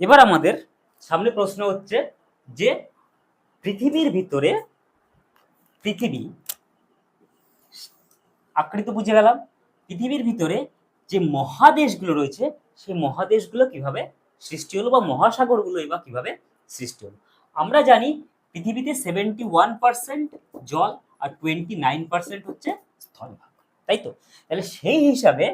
এবার আমাদের সামনে প্রশ্ন হচ্ছে যে পৃথিবীর ভিতরে পৃথিবী আকৃতি বুঝে গেলাম। পৃথিবীর ভিতরে যে মহাদেশগুলো রয়েছে, সেই মহাদেশগুলো কীভাবে সৃষ্টি হলো বা মহাসাগরগুলো বা কীভাবে সৃষ্টি হলো? আমরা জানি পৃথিবীতে সেভেন্টি ওয়ান পার্সেন্ট জল আর টোয়েন্টি নাইন পার্সেন্ট হচ্ছে স্থলভাগ, তাই তো? তাহলে সেই হিসাবে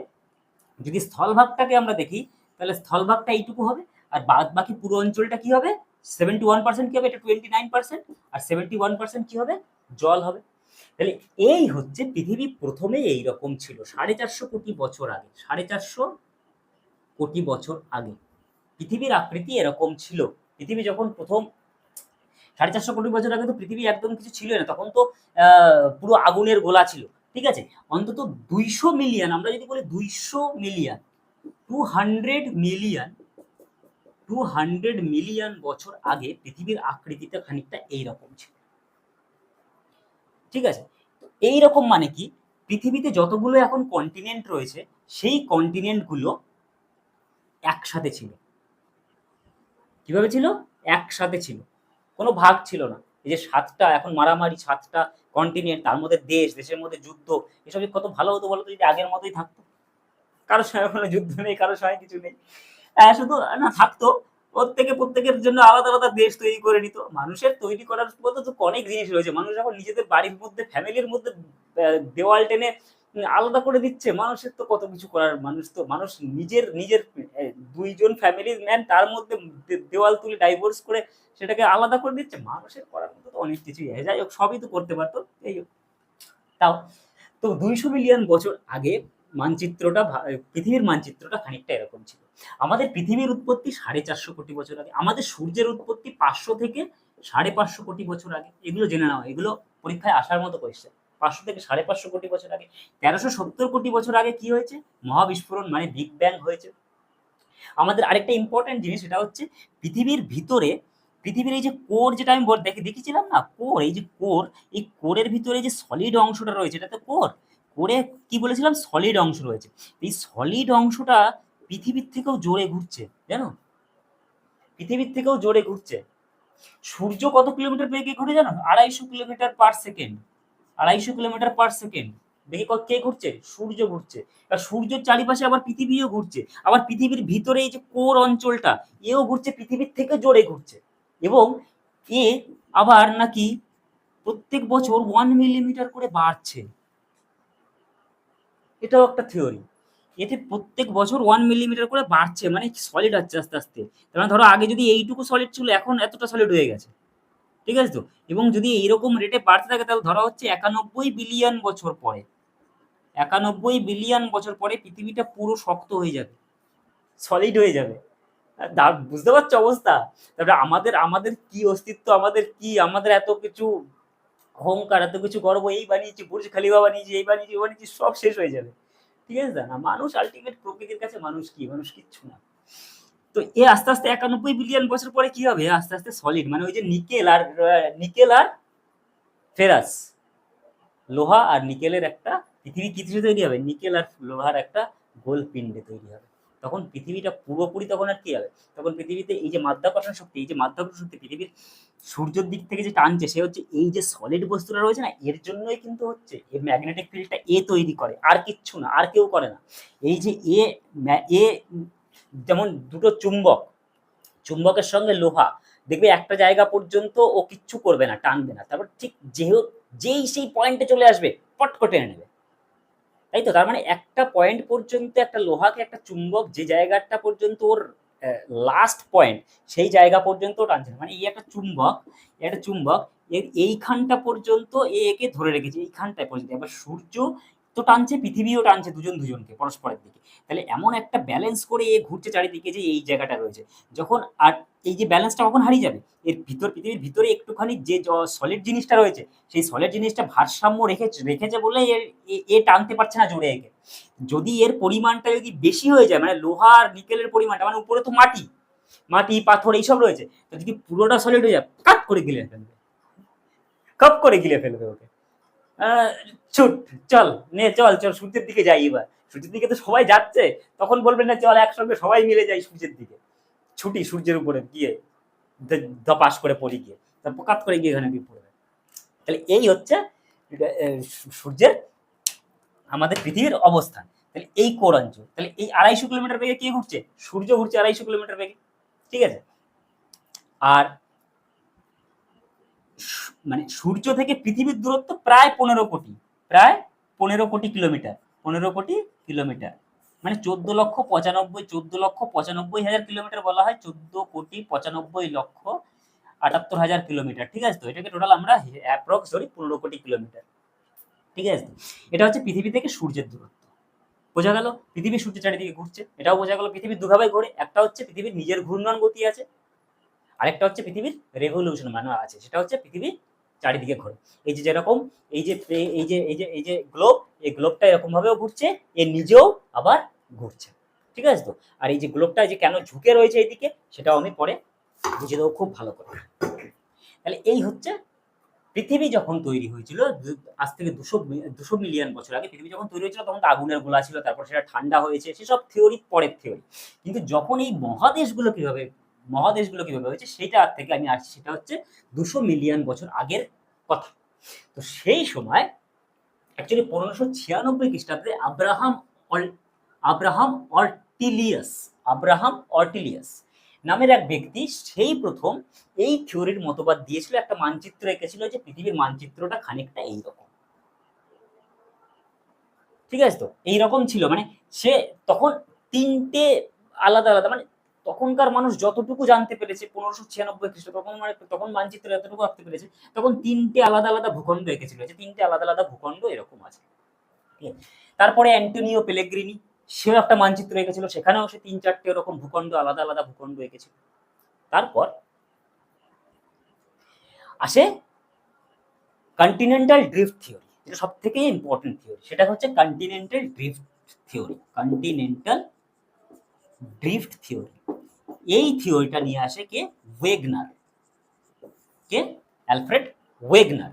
যদি স্থলভাগটাকে আমরা দেখি, তাহলে স্থলভাগটা এইটুকু হবে? আর বাদ বাকি পুরো অঞ্চলটা কি হবে? সেভেন্টি ওয়ান পার্সেন্ট কি হবে? এটা টোয়েন্টি নাইন পার্সেন্ট আর সেভেন্টি ওয়ান পার্সেন্ট কি হবে? জল হবে। তাহলে এই হচ্ছে পৃথিবী প্রথমে এই রকম ছিল, সাড়ে চারশো কোটি বছর আগে, সাড়ে চারশো কোটি বছর আগে। পৃথিবীর আকৃতি এরকম ছিল। পৃথিবী যখন প্রথম, সাড়ে চারশো কোটি বছর আগে তো পৃথিবী একদম কিছু ছিল না, তখন তো পুরো আগুনের গোলা ছিল। ঠিক আছে? অন্তত দুইশো মিলিয়ন আমরা যদি বলি দুইশো million two hundred million two hundred million বছর আগে পৃথিবীর আকৃতিটা খানিকটা এইরকম ছিল। ঠিক আছে? এইরকম মানে কি? পৃথিবীতে যতগুলো এখন কন্টিনেন্ট রয়েছে, সেই কন্টিনেন্টগুলো একসাথে ছিল। কীভাবে ছিল? একসাথে ছিল। কোনো ভাগ ছিল না। এই যে সাতটা, এখন মারামারি সাতটা কন্টিনেন্ট তার মধ্যে দেশ, দেশের মধ্যে যুদ্ধ, এসব কত ভালো হতো বলতো যদি আগের মতোই থাকতো। কারোর সঙ্গে কোনো যুদ্ধ নেই কারোর সঙ্গে কিছু নেই। শুধু না, থাকতো। প্রত্যেকে, প্রত্যেকের জন্য আলাদা আলাদা দেশ তৈরি করে নিত। মানুষের তৈরি করার মতো তো অনেক জিনিস রয়েছে। মানুষ এখন নিজেদের বাড়ির মধ্যে, ফ্যামিলির মধ্যে দেওয়াল টেনে আলাদা করে দিচ্ছে। মানুষের তো কত কিছু করার? মানুষ তো, মানুষ নিজের নিজের দুইজন ফ্যামিলির ম্যান তার মধ্যে দেওয়াল তুলে ডাইভোর্স করে সেটাকে আলাদা করে দিচ্ছে। মানুষের করার মতো তো অনেক কিছুই যাই হোক, সবই তো করতে পারতো। এই হোক। তাও, তো দুইশো মিলিয়ন বছর আগে মানচিত্রটা পৃথিবীর মানচিত্রটা খানিকটা এরকম ছিল। আমাদের পৃথিবীর উৎপত্তি সাড়ে চারশো কোটি বছর আগে, আমাদের সূর্যের উৎপত্তি পাঁচশো থেকে সাড়ে পাঁচশো কোটি বছর আগে। এগুলো জেনে নেওয়া এগুলো পরীক্ষায় আসার মতো কোয়েশ্চেন পাঁচশো থেকে সাড়ে পাঁচশো কোটি বছর আগে। তেরোশো সত্তর কোটি বছর আগে কি হয়েছে? মহাবিস্ফোরণ মানে বিগ ব্যাং হয়েছে। আমাদের আরেকটা ইম্পর্টেন্ট জিনিস, সেটা হচ্ছে পৃথিবীর ভিতরে, পৃথিবীর এই যে কোর যেটা আমি দেখে দেখেছিলাম না? কোর, এই যে কোর, এই কোরের ভিতরে যে সলিড অংশটা রয়েছে এটা তো কোর? কোরে কি বলেছিলাম? সলিড অংশ রয়েছে। এই সলিড অংশটা পৃথিবীর থেকেও জোরে ঘুরছে, জানো? পৃথিবীর থেকেও জোরে ঘুরছে। সূর্য কত কিলোমিটার বেগে ঘুরে জানো? আড়াইশো কিলোমিটার পার সেকেন্ড আড়াইশো কিলোমিটার পার সেকেন্ড দেখে ক- ঘুরছে? সূর্য ঘুরছে। আর সূর্যের চারিপাশে আবার পৃথিবীও ঘুরছে। আবার পৃথিবীর ভিতরে এই যে কোর অঞ্চলটা, এও ঘুরছে, পৃথিবীর থেকে জোরে ঘুরছে। এবং এ আবার নাকি প্রত্যেক বছর ওয়ান মিলিমিটার করে বাড়ছে। এটাও একটা থিওরি এতে প্রত্যেক বছর ওয়ান মিলিমিটার করে বাড়ছে মানে সলিড হচ্ছে আস্তে আস্তে। তার মানে ধরো আগে যদি এইটুকু সলিড ছিল, এখন এতটা সলিড হয়ে গেছে। ঠিক আছে তো? এবং যদি এইরকম রেটে বাড়তে থাকে, তাহলে ধরা হচ্ছে একানব্বই বিলিয়ন বছর পরে। একানব্বই বিলিয়ন বছর পরে পৃথিবীটা পুরো শক্ত হয়ে যাবে। সলিড হয়ে যাবে। বুঝতে পারছ অবস্থা? তারপরে আমাদের আমাদের কি অস্তিত্ব, আমাদের কি, আমাদের এত কিছু অহংকার, এত কিছু গর্ব, এই বানিয়েছি, বুর্জ খালিফা বানিয়েছি, এই বানিয়েছি বানিয়েছি, সব শেষ হয়ে যাবে। আছে? না মানুষ আলটিমেট প্রকৃতির কাছে মানুষ কি? মানুষ কিচ্ছু না। তো এ আস্তে আস্তে একানব্বই বিলিয়ন বছর পরে কি হবে? আস্তে আস্তে সলিড মানে ওই যে নিকেল আর নিকেল আর ফেরাস। লোহা আর নিকেলের একটা পৃথিবী কি তৈরি হবে? নিকেল আর লোহার একটা গোল পিণ্ডে তৈরি হবে। তখন পৃথিবীটা পুরোপুরি তখন আর কি হবে? তখন পৃথিবীতে এই যে মাধ্যাকর্ষণ শক্তি, এই যে মাধ্যাকর্ষণ শক্তি পৃথিবীর সূর্যের দিক থেকে যে টানছে, সে হচ্ছে এই যে সলিড বস্তুটা রয়েছে না, এর জন্যই কিন্তু হচ্ছে এই ম্যাগনেটিক ফিল্ডটা এ তৈরি করে। আর কিচ্ছু না, আর কেউ করে না। এই যে এ এ যেমন দুটো চুম্বক, চুম্বকের সঙ্গে লোহা, দেখবে একটা জায়গা পর্যন্ত ও কিচ্ছু করবে না, টানবে না। তারপর ঠিক যেহেতু, যেই সেই পয়েন্টে চলে আসবে, পট করে টেনে নেবে। তাই তো? তার মানে একটা পয়েন্ট পর্যন্ত একটা লোহাকে একটা চুম্বক যে জায়গাটা পর্যন্ত ওর লাস্ট পয়েন্ট সেই জায়গা পর্যন্ত টানছে মানে এই একটা চুম্বক একটা চুম্বক, এর এইখানটা পর্যন্ত এ একে ধরে রেখেছে, এইখানটায় পর্যন্ত এবার সূর্য তো টানছে, পৃথিবীও টানছে দুজন দুজনকে পরস্পরের দিকে। তাহলে এমন একটা ব্যালেন্স করে এ ঘুরছে চারিদিকে যে এই জায়গাটা রয়েছে। যখন আর এই যে ব্যালেন্সটা কখন হারিয়ে যাবে? এর ভিতর, পৃথিবীর ভিতরে একটুখানি যে সলিড জিনিসটা রয়েছে, সেই সলিড জিনিসটা ভারসাম্য রেখেছে রেখেছে বলে এর, এ- টানতে পারছে না জোরে একে। যদি এর পরিমাণটা যদি বেশি হয়ে যায় মানে লোহা আর নিকেলের পরিমাণটা মানে উপরে তো মাটি মাটি, পাথর এইসব রয়েছে, তো যদি পুরোটা সলিড হয়ে যায় কাট করে গিলে ফেলবে। কাপ করে গিলে ফেলবে ওকে। ছুট, চল, নে, চল চল, সূর্যের দিকে যাই এবার। সূর্যের দিকে তো সবাই যাচ্ছে, তখন বলবেন না, চল, একসঙ্গে সবাই মিলে যাই সূর্যের দিকে। ছুটি সূর্যের উপরে গিয়ে ধপাস করে পড়ি গিয়ে তারপর কাত করে গিয়ে এখানে গিয়ে পড়বে। তাহলে এই হচ্ছে সূর্যের আমাদের পৃথিবীর অবস্থান। তাহলে এই কোরাঞ্চল তাহলে এই আড়াইশো কিলোমিটার বেগে কে ঘুরছে? সূর্য ঘুরছে আড়াইশো কিলোমিটার বেগে। ঠিক আছে? আর মানে সূর্য থেকে পৃথিবীর দূরত্ব প্রায় পনেরো কোটি, প্রায় পনেরো কোটি কিলোমিটার, পনেরো কোটি কিলোমিটার। মানে চোদ্দ লক্ষ পঁচানব্বই, চোদ্দ লক্ষ পঁচানব্বই হাজার কিলোমিটার বলা হয়, চোদ্দ কোটি পঁচানব্বই লক্ষ আটাত্তর হাজার কিলোমিটার, ঠিক আছে তো? এটাকে টোটাল আমরা অ্যাপ্রক্স ধরি পনেরো কোটি কিলোমিটার, ঠিক আছে? এটা হচ্ছে পৃথিবী থেকে সূর্যের দূরত্ব। বোঝা গেল? পৃথিবী সূর্যের চারিদিকে ঘুরছে, এটাও বোঝা গেল পৃথিবীর দুভাবে ঘোরে, একটা হচ্ছে পৃথিবীর নিজের ঘূর্ণন গতি আছে আরেকটা হচ্ছে পৃথিবীর রেভলিউশন মানে আছে, সেটা হচ্ছে পৃথিবীর চারিদিকে ঘোরে। এই যে যেরকম এই যে এই- যে এই যে এই যে গ্লোব এই গ্লোবটা এরকম ভাবেও ঘুরছে, এর নিজেও আবার ঘুরছে। ঠিক আছে তো? আর এই যে গ্লোবটা যে কেন ঝুঁকে রয়েছে এইদিকে সেটাও আমি পরে বুঝে দেবো খুব ভালো করে। তাহলে এই হচ্ছে পৃথিবী যখন তৈরি হয়েছিল আজ থেকে দুশো দুশো মিলিয়ন বছর আগে পৃথিবী যখন তৈরি হয়েছিল, তখন তো আগুনের গোলা ছিল, তারপর সেটা ঠান্ডা হয়েছে, সেসব থিওরি পরের থিওরি কিন্তু যখন এই মহাদেশগুলো কীভাবে মহাদেশগুলো কীভাবে হয়েছে আর থেকে আমি আসছি, সেটা হচ্ছে দুশো মিলিয়ন বছর আগের কথা। তো সেই সময় অ্যাকচুয়ালি পনেরোশো ছিয়ানব্বই খ্রিস্টাব্দে আব্রাহাম অল, আব্রাহাম অর্টিলিয়াস আব্রাহাম অর্টিলিয়াস নামের এক ব্যক্তি সেই প্রথম এই থিওরির মতবাদ দিয়েছিল, একটা মানচিত্র এঁকেছিল যে পৃথিবীর মানচিত্রটা খানিকটা এইরকম। ঠিক আছে তো? এইরকম ছিল মানে সে তখন তিনটে আলাদা আলাদা মানে তখনকার মানুষ যতটুকু জানতে পেরেছে, পনেরোশো ছিয়ানব্বই খ্রিস্ট তখন মানে তখন মানচিত্র এতটুকু রাখতে পেরেছে, তখন তিনটে আলাদা আলাদা ভূখণ্ড এঁকেছিল। যে তিনটে আলাদা আলাদা ভূখণ্ড এরকম আছে। তারপরে অ্যান্টোনিও পেলেগ্রিনি, সেও একটা মানচিত্র এঁকেছিল, সেখানেও সে তিন চারটে এরকম ভূখণ্ড, আলাদা আলাদা ভূখণ্ড এঁকেছিল। তারপর আসে কন্টিনেন্টাল ড্রিফট থিওরি যেটা সব থেকে ইম্পর্টেন্ট থিওরি সেটা হচ্ছে continental drift theory continental drift theory এই থিওরিটা নিয়ে আসে কে? ওয়েগনার। কে? Alfred Wegener.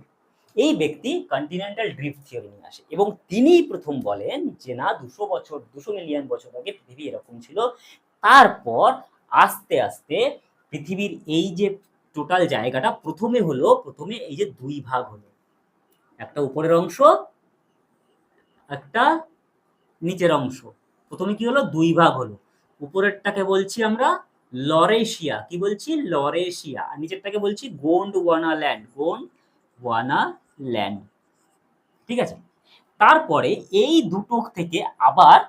এই ব্যক্তি কন্টিনেন্টাল ড্রিফট থিওরি নিয়ে আসে এবং তিনিই প্রথম বলেন যে, না, দুশো বছর, দুশো মিলিয়ন বছর আগে পৃথিবী এরকম ছিল। তারপর আস্তে আস্তে পৃথিবীর এই যে টোটাল জায়গাটা প্রথমে হলো, প্রথমে এই যে দুই ভাগ হলো। একটা উপরের অংশ, একটা নিচের অংশ। প্রথমে কি হলো? দুই ভাগ হলো। উপরেরটাকে বলছি আমরা লরেশিয়া, কি বলছি? লরেশিয়া। আর নিচেরটাকে বলছি Gondwana land Gondwana land ঠিক আছে? তারপরে এই দুটো থেকে আবার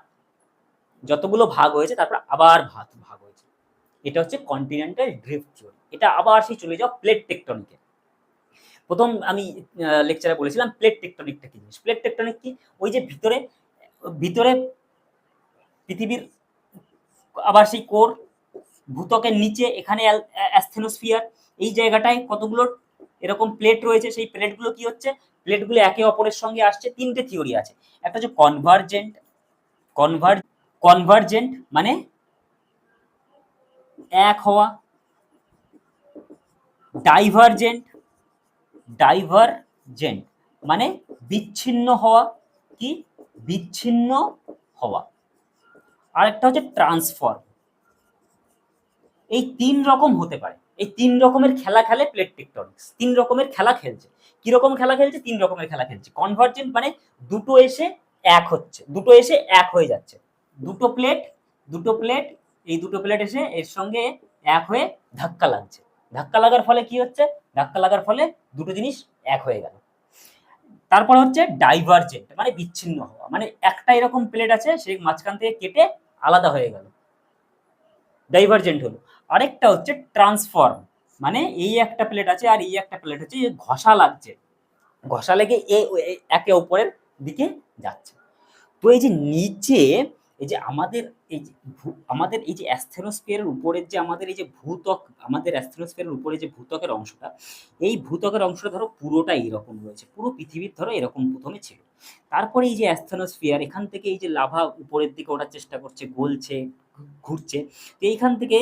যতগুলো ভাগ হয়েছে, তারপর আবার ভাগ ভাগ হয়েছে। এটা হচ্ছে কন্টিনেন্টাল ড্রিফট থিওরি এটা আবার সেই চলে যাও প্লেট টেকটনিকে প্রথম আমি লেকচারে বলেছিলাম প্লেট টেকটনিকটা কি জিনিস? প্লেট টেকটনিক কি? ওই যে ভিতরে ভিতরে পৃথিবীর আবার সেই কোর ভূতকের নিচে এখানে অ্যাস্থেনোস্ফিয়ার। এই জায়গাটায় কতগুলো এরকম প্লেট রয়েছে, সেই প্লেটগুলো কি হচ্ছে? প্লেটগুলো একে অপরের সঙ্গে আসছে, তিনটে থিওরি আছে। একটা হচ্ছে কনভার্জেন্ট কনভার কনভার্জেন্ট মানে এক হওয়া ডাইভারজেন্ট ডাইভারজেন্ট মানে বিচ্ছিন্ন হওয়া কি? বিচ্ছিন্ন হওয়া। আরেকটা হচ্ছে ট্রান্সফর্ম এই তিন রকম হতে পারে। এই তিন রকমের খেলা খেলে প্লেট টেকটনিক্স তিন রকমের খেলা খেলছে। কি রকম খেলা খেলছে? তিন রকমের খেলা খেলছে। কনভার্জেন্ট মানে দুটো এসে এক হচ্ছে, দুটো এসে এক হয়ে যাচ্ছে। দুটো প্লেট দুটো প্লেট এই দুটো প্লেট এসে এর সঙ্গে এক হয়ে ধাক্কা লাগছে। ধাক্কা লাগার ফলে কি হচ্ছে? ধাক্কা লাগার ফলে দুটো জিনিস এক হয়ে গেল। তারপর হচ্ছে ডাইভারজেন্ট মানে বিচ্ছিন্ন হওয়া। মানে একটা এরকম প্লেট আছে সেই মাঝখান থেকে কেটে আলাদা হয়ে গেল। ডাইভারজেন্ট হলো। আরেকটা হচ্ছে ট্রান্সফর্ম মানে এই একটা প্লেট আছে আর এই একটা প্লেট এই ঘষা লাগছে। ঘষা লেগে এ একে অপরের দিকে যাচ্ছে। তো এই যে নিচে, এই যে আমাদের, এই যে আমাদের এই যে অ্যাস্থেনোস্ফিয়ারের উপরের যে আমাদের এই যে ভূত্বক, আমাদের অ্যাস্থেনোস্ফিয়ারের উপরে যে ভূত্বকের অংশটা, এই ভূত্বকের অংশটা ধরো পুরোটা এইরকম রয়েছে, পুরো পৃথিবীর ধরো এরকম প্রথমে ছিল। তারপরে এই যে অ্যাস্থেনোস্ফিয়ার এখান থেকে এই যে লাভা উপরের দিকে ওঠার চেষ্টা করছে, গলছে, ঘুরছে, তো এইখান থেকে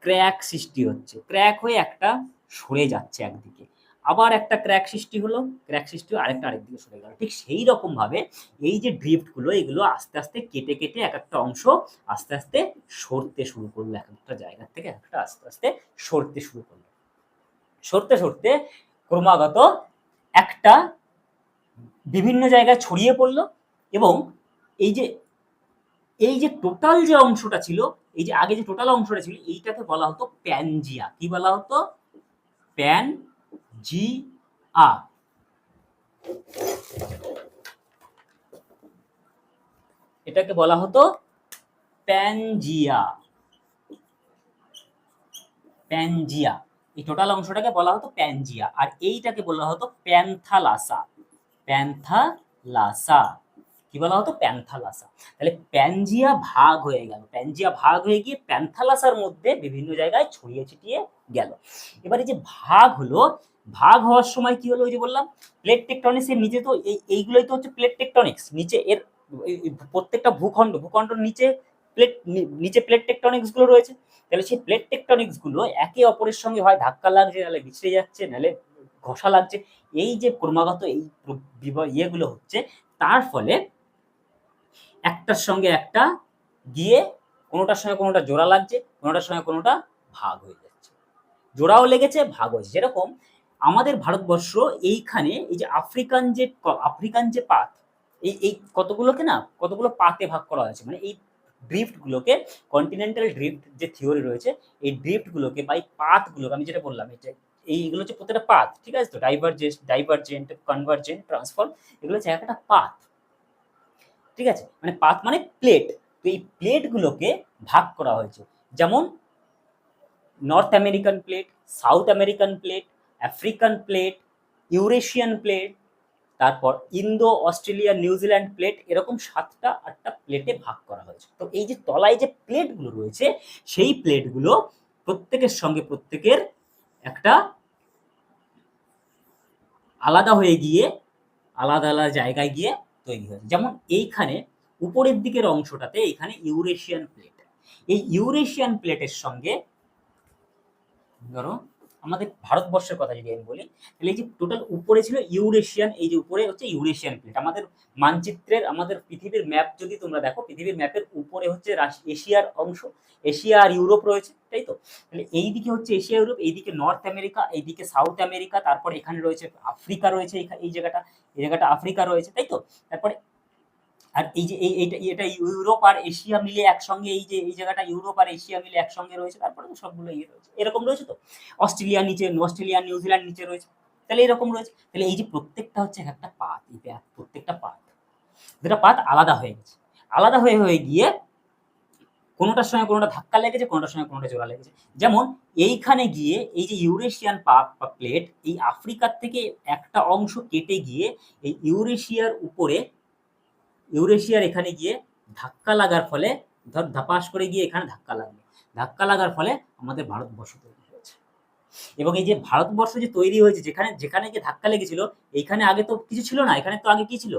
ক্র্যাক সৃষ্টি হচ্ছে। ক্র্যাক হয়ে একটা সরে যাচ্ছে একদিকে। আবার একটা ক্র্যাক সৃষ্টি হলো ক্র্যাক সৃষ্টি আরেকটা আরেক দিকে সরে গেল। ঠিক সেই রকম ভাবে এই যে ড্রিফটগুলো এগুলো আস্তে আস্তে কেটে কেটে এক একটা অংশ আস্তে আস্তে সরতে শুরু করল এক একটা জায়গা থেকে, এক একটা আস্তে আস্তে সরতে শুরু করল। সরতে সরতে ক্রমাগত একটা বিভিন্ন জায়গায় ছড়িয়ে পড়ল এবং এই যে এই যে টোটাল যে অংশটা ছিল, এই যে আগে যে টোটাল অংশটা ছিল, এইটাকে বলা হতো প্যানজিয়া কি বলা হতো? প্যান জি আ এটাকে বলা হতো প্যানজিয়া প্যানজিয়া এই টোটাল অংশটাকে বলা হতো প্যানজিয়া আর এইটাকে বলা হতো প্যান্থালাসা প্যান্থালাসা কি বলা হতো প্যান্থালাসা। তাহলে প্যানজিয়া ভাগ হয়ে গেল। প্যানজিয়া ভাগ হয়ে গিয়ে প্যান্থালাসার মধ্যে বিভিন্ন জায়গায় ছড়িয়ে ছিটিয়ে গেল। এবারে যে ভাগ হলো, ভাগ হওয়ার সময় কি হলো ওই যে বললাম? প্লেট টেকটনিক্সের নিচে তো এই, এইগুলোই তো হচ্ছে প্লেট টেকটনিক্স নিচে এর প্রত্যেকটা ভূখণ্ড, ভূখণ্ডর নিচে প্লেট নিচে প্লেট টেকটনিক্সগুলো রয়েছে। তাহলে সেই প্লেট টেকটনিক্সগুলো একে অপরের সঙ্গে হয়, ধাক্কা লাগছে নাহলে বিছড়ে যাচ্ছে নাহলে ঘষা লাগছে। এই যে ক্রমাগত এই ইয়েগুলো হচ্ছে, তার ফলে একটার সঙ্গে একটা গিয়ে কোনোটার সঙ্গে কোনোটা জোড়া লাগছে, কোনোটার সঙ্গে কোনোটা ভাগ হয়ে যাচ্ছে। জোড়াও লেগেছে ভাগ হয়েছে। যেরকম আমাদের ভারতবর্ষ এইখানে এই যে আফ্রিকান যে আফ্রিকান যে পাত, এই এই কতগুলোকে না, কতগুলো পাতে ভাগ করা হয়েছে? মানে এই ড্রিফটগুলোকে কন্টিনেন্টাল ড্রিফট যে থিওরি রয়েছে, এই ড্রিফটগুলোকে বা এই পাতগুলোকে, আমি যেটা বললাম, এটা এইগুলো হচ্ছে প্রত্যেকটা পাত, ঠিক আছে তো? ডাইভারজেন্ট ডাইভারজেন্ট কনভার্জেন্ট ট্রান্সফর্ম এগুলো হচ্ছে একটা পাত। ঠিক আছে? মানে পাত মানে প্লেট তো এই প্লেটগুলোকে ভাগ করা হয়েছে। যেমন North American plate South American plate African plate Eurasian plate তারপর Indo Australia New Zealand plate এরকম সাতটা, আটটা প্লেটে ভাগ করা হয়েছে। তো এই যে তলায় যে প্লেটগুলো রয়েছে, সেই প্লেটগুলো প্রত্যেকের সঙ্গে প্রত্যেকের একটা আলাদা হয়ে গিয়ে, আলাদা আলাদা জায়গায় গিয়ে তৈরি হয়েছে। যেমন এইখানে উপরের দিকের অংশটাতে এখানে ইউরেশিয়ান প্লেট। এই ইউরেশিয়ান প্লেটের সঙ্গে ধরো আমাদের ভারতবর্ষের কথা যদি আমি বলি, তাহলে এই যে টোটাল উপরে ছিল ইউরেশিয়ান এই যে উপরে হচ্ছে ইউরেশিয়ান প্লেট আমাদের মানচিত্রের, আমাদের পৃথিবীর ম্যাপ যদি তোমরা দেখো, পৃথিবীর ম্যাপের উপরে হচ্ছে এশিয়ার অংশ, এশিয়া আর ইউরোপ রয়েছে, তাই তো? তাহলে এই দিকে হচ্ছে এশিয়া, ইউরোপ এইদিকে নর্থ আমেরিকা এইদিকে সাউথ আমেরিকা তারপর এখানে রয়েছে আফ্রিকা রয়েছে এই জায়গাটা এই জায়গাটা আফ্রিকা রয়েছে, তাই তো? তারপরে আর এই যে, এই, এইটা, এটা ইউরোপ আর এশিয়া মিলে একসঙ্গে, এই যে, এই জায়গাটা ইউরোপ আর এশিয়া মিলে একসঙ্গে রয়েছে, তারপরে তো সবগুলো ইয়ে রয়েছে। এরকম রয়েছে তো? অস্ট্রেলিয়া নিচে অস্ট্রেলিয়া নিউজিল্যান্ড নিচে রয়েছে। তাহলে এরকম রয়েছে। তাহলে এই যে প্রত্যেকটা হচ্ছে এক একটা পাত, এই প্রত্যেকটা পাত, দুটা পাত আলাদা হয়ে গেছে। আলাদা হয়ে হয়ে গিয়ে কোনোটার সঙ্গে কোনোটা ধাক্কা লেগেছে, কোনোটার সঙ্গে কোনোটা জোড়া লেগেছে। যেমন এইখানে গিয়ে এই যে ইউরেশিয়ান পাপ বা প্লেট, এই আফ্রিকার থেকে একটা অংশ কেটে গিয়ে এই ইউরেশিয়ার উপরে ইউরেশিয়ার এখানে গিয়ে ধাক্কা লাগার ফলে, ধর ধাপাস করে গিয়ে এখানে ধাক্কা লাগল। ধাক্কা লাগার ফলে আমাদের ভারতবর্ষ তৈরি হয়েছে। এবং এই যে ভারতবর্ষ যে তৈরি হয়েছে, যেখানে যেখানে গিয়ে ধাক্কা লেগেছিল এইখানে আগে তো কিছু ছিল না, এখানে তো আগে কি ছিল?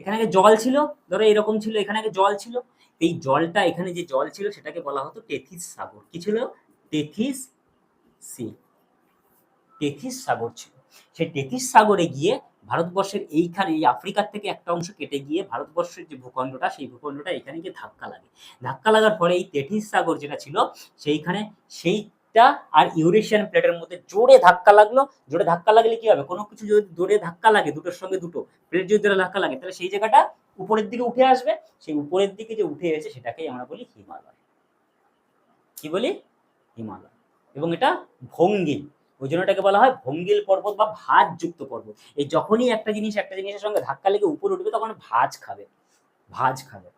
এখানে আগে জল ছিল, ধরো এরকম ছিল, এখানে আগে জল ছিল। এই জলটা, এখানে যে জল ছিল, সেটাকে বলা হতো টেথিস সাগর। কি ছিল? টেথিস সি, টেথিস সাগর ছিল। সেই টেথিস সাগরে গিয়ে ভারতবর্ষের এইখানে, এই আফ্রিকার থেকে একটা অংশ কেটে গিয়ে ভারতবর্ষের যে ভূখণ্ডটা, সেই ভূখণ্ডটা এখানে গিয়ে ধাক্কা লাগে। ধাক্কা লাগার পরে এই তেঠিস সাগর যেটা ছিল, সেইখানে সেইটা আর ইউরেশিয়ান প্লেটের মধ্যে জোরে ধাক্কা লাগল। জোরে ধাক্কা লাগলে কি হবে? কোনো কিছু যদি জোরে ধাক্কা লাগে, দুটোর সঙ্গে দুটো, প্লেট যদি ধাক্কা লাগে, তাহলে সেই জায়গাটা উপরের দিকে উঠে আসবে। সেই উপরের দিকে যে উঠে এসেছে, সেটাকেই আমরা বলি হিমালয়। কি বলি? হিমালয়। এবং এটা ভঙ্গিল ওই জন্য এটাকে বলা হয় ভঙ্গিল পর্বত বা ভাঁজযুক্ত পর্বত। এই যখনই একটা জিনিস একটা জিনিসের সঙ্গে ধাক্কা লেগে উপরে উঠবে, তখন ভাঁজ খাবে। ভাঁজ খাবে।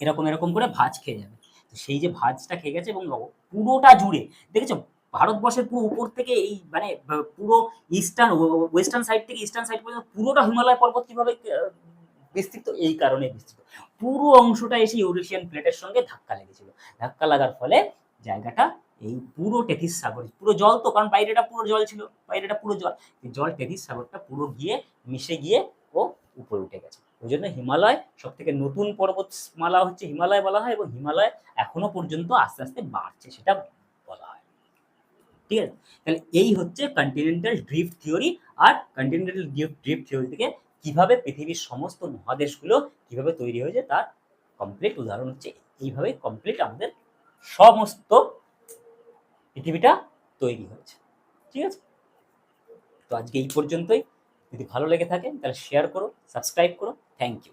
এরকম এরকম করে ভাঁজ খেয়ে যাবে। তো সেই যে ভাঁজটা খেয়ে গেছে এবং পুরোটা জুড়ে, দেখেছ? ভারতবর্ষের পুরো উপর থেকে এই মানে পুরো ইস্টার্ন ওয়েস্টার্ন সাইড থেকে ইস্টার্ন সাইড পর্যন্ত পুরোটা হিমালয় পর্বত কীভাবে বিস্তৃত? এই কারণে বিস্তৃত। পুরো অংশটা এসে ইউরেশিয়ান প্লেটের সঙ্গে ধাক্কা লেগেছিল। ধাক্কা লাগার ফলে জায়গাটা এই পুরো টেথিস সাগর, পুরো জল তো, কারণ বাইরেটা পুরো জল ছিল বাইরেটা পুরো জল। জল টেথিস সাগরটা পুরো গিয়ে মিশে গিয়ে ও উপরে উঠে গেছে। ওই জন্য হিমালয় সব থেকে নতুন পর্বতমালা হচ্ছে হিমালয় বলা হয় এবং হিমালয় এখনও পর্যন্ত আস্তে আস্তে বাড়ছে, সেটা বলা হয়। ঠিক আছে? তাহলে এই হচ্ছে কন্টিনেন্টাল ড্রিফট থিওরি আর কন্টিনেন্টাল ড্রিফট থিওরি থেকে কীভাবে পৃথিবীর সমস্ত মহাদেশগুলো কীভাবে তৈরি হয়েছে তার কমপ্লিট উদাহরণ হচ্ছে, এইভাবে কমপ্লিট আমাদের সমস্ত পৃথিবীটা তৈরি হয়েছে। ঠিক আছে? তো আজকে এই পর্যন্তই। যদি ভালো লেগে থাকে, তাহলে শেয়ার করো সাবস্ক্রাইব করো। Thank you